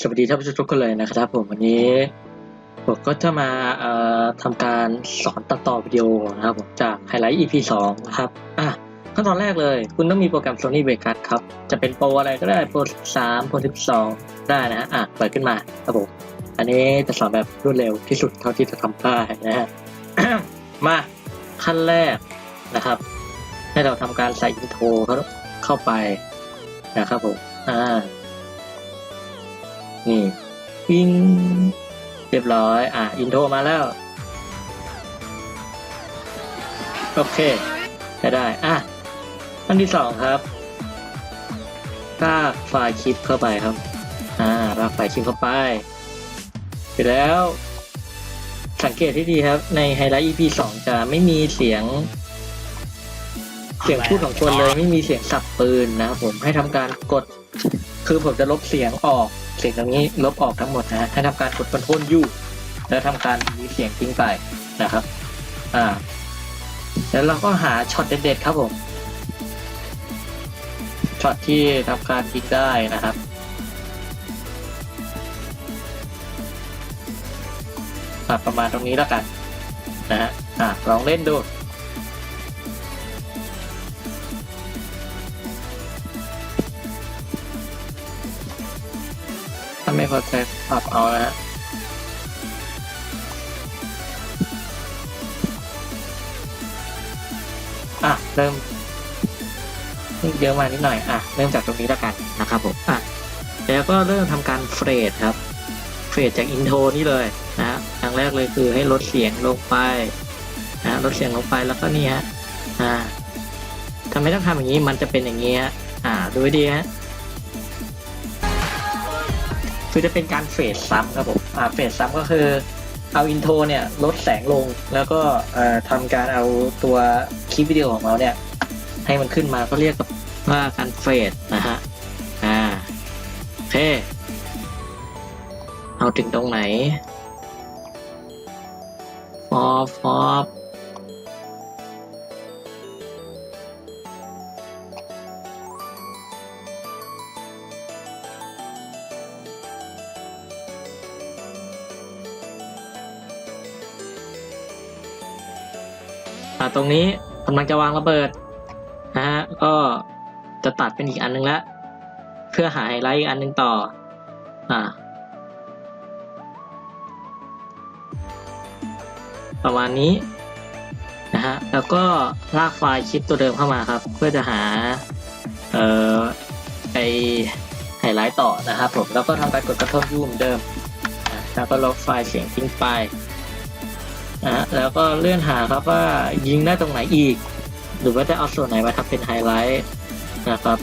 สวัสดีท่านผู้ชมทุกคนเลยนะครับผมวันนี้ผมก็จะมาทำการสอนตัดต่อวิดีโอนะครับผมจากไฮไลท์ EP 2นะครับอะขั้นตอนแรกเลย คุณต้องมีโปรแกรม Sony Vegas ครับ จะเป็นโปรอะไรก็ได้โปร13โปร12 ได้นะฮะอะเปิดขึ้นมาครับผมอันนี้จะสอนแบบรวดเร็วที่สุดเท่าที่จะทำได้นะฮะมาขั้นแรกนะครับ ให้เราทำการใส่อินโทรเข้าไปนะครับผมอ่า นี่วิ่งเรียบร้อย อะ อินโทรมาแล้ว โอเคจะได้ อะอันที่สองครับลากไฟล์คลิปเข้าไปครับ อ่าลากไฟล์คลิปเข้าไป เสร็จแล้ว สังเกตที่ดีครับ ในไฮไลท์ EP 2จะไม่มีเสียง เสียงพูดของคนเลยไม่มีเสียงสับปืนนะครับผมให้ทำการกด คือผมจะลบเสียงออก สียงตรงนี้ลบออกทั้งหมดนะฮะให้ทำการกดคอนโทรลยูแล้วทำการมีเสียงทิ้งไปนะครับ อ่า แล้วเราก็หาช็อตเด็ดๆครับผมช็อตที่ทำการคลิกได้นะครับประมาณตรงนี้แล้วกันนะฮะลองเล่นดู ไม่พอใจปรับเอานะฮะอะ เริ่มเยอะมานิดหน่อย อะ เริ่มจากตรงนี้แล้วกันนะครับผม อะ แล้วก็เริ่มทำการเฟรดครับ เฟรดจากอินโทรนี่เลยนะฮะอย่างแรกเลยคือให้ลดเสียงลงไปนะลดเสียงลงไปแล้วก็นี่ฮะ อ่าทำไมต้องทำอย่างนี้ มันจะเป็นอย่างนี้ฮะ อ่า ดูให้ดีฮะ คือจะเป็นการเฟดซ้ำครับผมอ่าเฟดซ้ำก็คือเอาอินโทรเนี่ยลดแสงลงแล้วก็ทำการเอาตัวคลิปวิดีโอของเราเนี่ย ให้มันขึ้นมาก็เรียกว่าการเฟดนะฮะอ่าโอเคเอาถึงตรงไหนฟอฟฟอ อ่าตรงนี้กำลังจะวางระเบิดนะฮะก็จะตัดเป็นอีกอันนึงละเพื่อหาไฮไลท์อีกอันนึงต่ออ่าประมาณนี้นะฮะแล้วก็ลากไฟล์คลิปตัวเดิมเข้ามาครับ เพื่อจะหาเอ่อไอไฮไลท์ต่อนะครับผมแล้วก็ทำการกดกระทบยูเหมือนเดิมนะแล้วก็ลบไฟล์เสียงทิ้งไป นะแล้วก็เลื่อนหาครับว่ายิงได้ตรงไหนอีก หรือว่าจะเอาส่วนไหนมาทำเป็นไฮไลท์นะครับ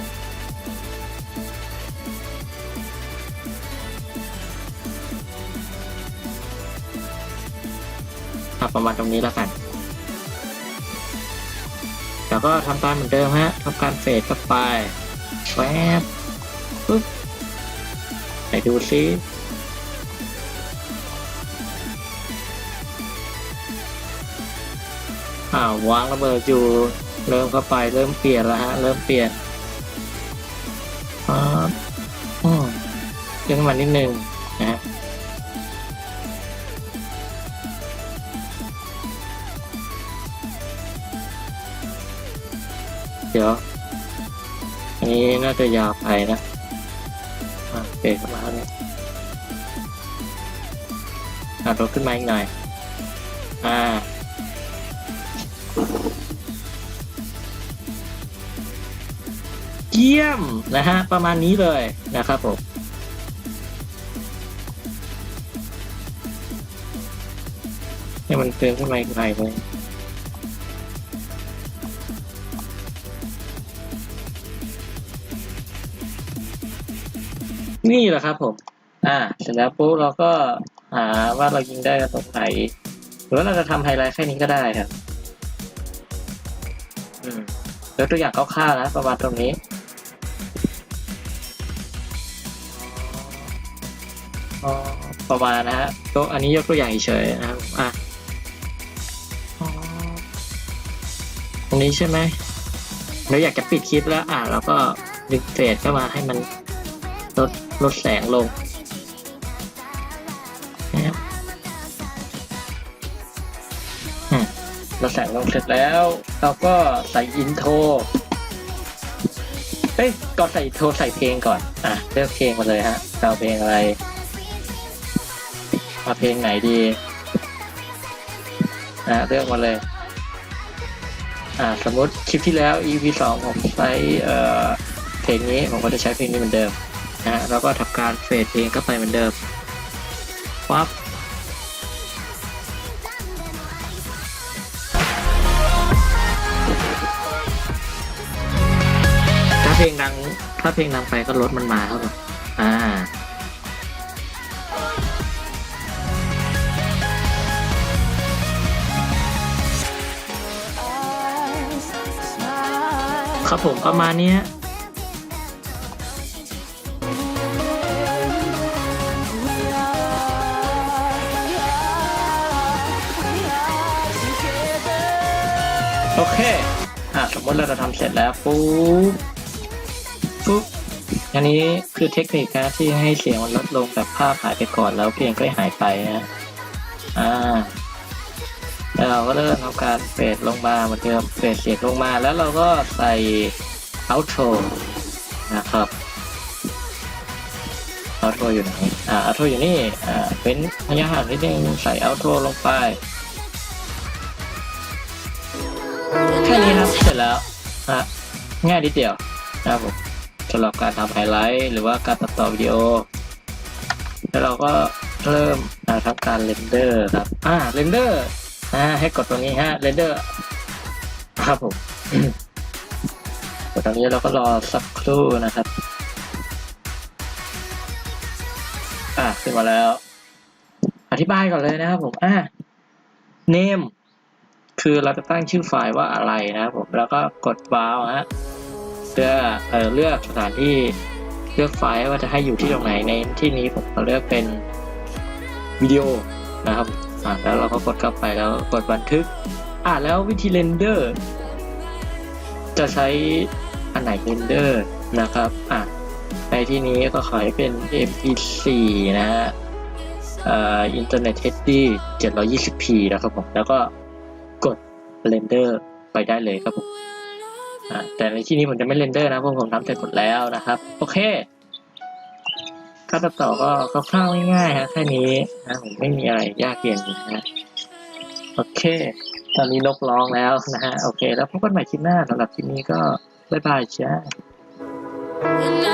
ประมาณตรงนี้แล้วกัน แล้วก็ทำการเหมือนเดิมฮะทำการเฟดเข้าไปแวบปึ๊บไหนดูซิ อ่าววางระเบิดอยู่เริ่มเข้าไปเริ่มเปลี่ยนแล้วฮะเริ่มเปลี่ยนครับอืมเรื่องมันนิดนึงนะฮะเดี๋ยวอันนี้น่าจะยาวไปนะอะเบรกเข้ามาเนี่ยอะลดขึ้นมาอีกหน่อยอ่า ยี่ยมนะฮะประมาณนี้เลยนะครับผมให้มันเติมขึ้นมาอีกหน่อยเลยนี่แหละครับผม อ่า เสร็จแล้วปุ๊บเราก็หาว่าเรายิงได้ตรงไหน หรือว่าเราจะทำไฮไลท์แค่นี้ก็ได้ครับ อืมยกตัวอย่างคร่าวๆนะประมาณตรงนี้ ประมาณนะฮะก็อันนี้ยกตัวอย่างเฉยนะครับอะตรงนี้ใช่ไหมเราอยากจะปิดคลิปแล้วอะเราก็ดึงเฟดเข้ามาให้มันลดลดแสงลงนะครับเลดแสงลงเสร็จแล้ว เราก็ใส่อินโทรเอ้ยก่อนใส่โทรใส่เพลงก่อน อะเลือกเพลงมาเลยฮะเอาเพลงอะไร เอาเพลงไหนดีอะเลือกมาเลย อ่าสมมติคลิปที่แล้ว EP สองผมใช้เอ่อเพลงนี้ผมก็จะใช้เพลงนี้เหมือนเดิมนะแล้วก็ทำการเฟดเพลงเข้าไปเหมือนเดิมปั๊บถ้าเพลงดังถ้าเพลงดังไปก็ลดมันมาครับอ่า ครับผมประมาณนี้โอเค อะ สมมติเราจะทำเสร็จแล้วปุ๊บปุ๊บ อันนี้คือเทคนิคนะที่ให้เสียงมันลดลงแบบภาพหายไปก่อนแล้วเพลงก็หายไปนะ อ่า เราก็เริ่มทำการเฟดลงมาเหมือนเดิมเฟดเสียงลงมาแล้วเราก็ใส่ outro นะครับ outro อยู่ไหนอ่า outro อยู่นี่อ่าเป็นระยะห่างนิดนึงใส่ outro ลงไปแค่นี้ครับเสร็จแล้วฮะง่ายนิดเดียวนะครับผมสำหรับการทำไฮไลท์หรือว่าการตัดต่อวิดีโอ แล้วเราก็เริ่มทำการเรนเดอร์ครับอ่าเรนเดอร์ อ่าให้กดตรงนี้ฮะเรนเดอร์ครับผมกดตรงนี้เราก็รอสักครู่นะครับ อ่าขึ้นมาแล้ว อธิบายก่อนเลยนะครับผมอ่า name คือเราจะตั้งชื่อไฟล์ว่าอะไรนะครับผมแล้วก็กด browse ฮะเพื่อเอ่อเลือกสถานที่เลือกไฟล์ว่าจะให้อยู่ที่ตรงไหนในที่นี้ผมก็เลือกเป็นวิดีโอนะครับ อ่าแล้วเราก็กดเข้าไปแล้วกดบันทึก อ่าแล้ววิธีเรนเดอร์ จะใช้อันไหนเรนเดอร์นะครับอะในที่นี้ก็ขอให้เป็น MP4 นะฮะเอ่อ Internet HD 720p นะครับผมแล้วก็กดเรนเดอร์ไปได้เลยครับผมอ่าแต่ในที่นี้ผมจะไม่เรนเดอร์นะเพราะผมทำเสร็จหมดแล้วนะครับ โอเค ขั้นตอนต่อก็คร่าวๆง่ายๆฮะแค่นี้นะผมไม่มีอะไรยากเย็นนะฮะโอเค ตอนนี้นกร้องแล้วนะฮะ โอเค แล้วพบกันใหม่คลิปหน้าสำหรับคลิปนี้ก็ บ๊ายบายจ้า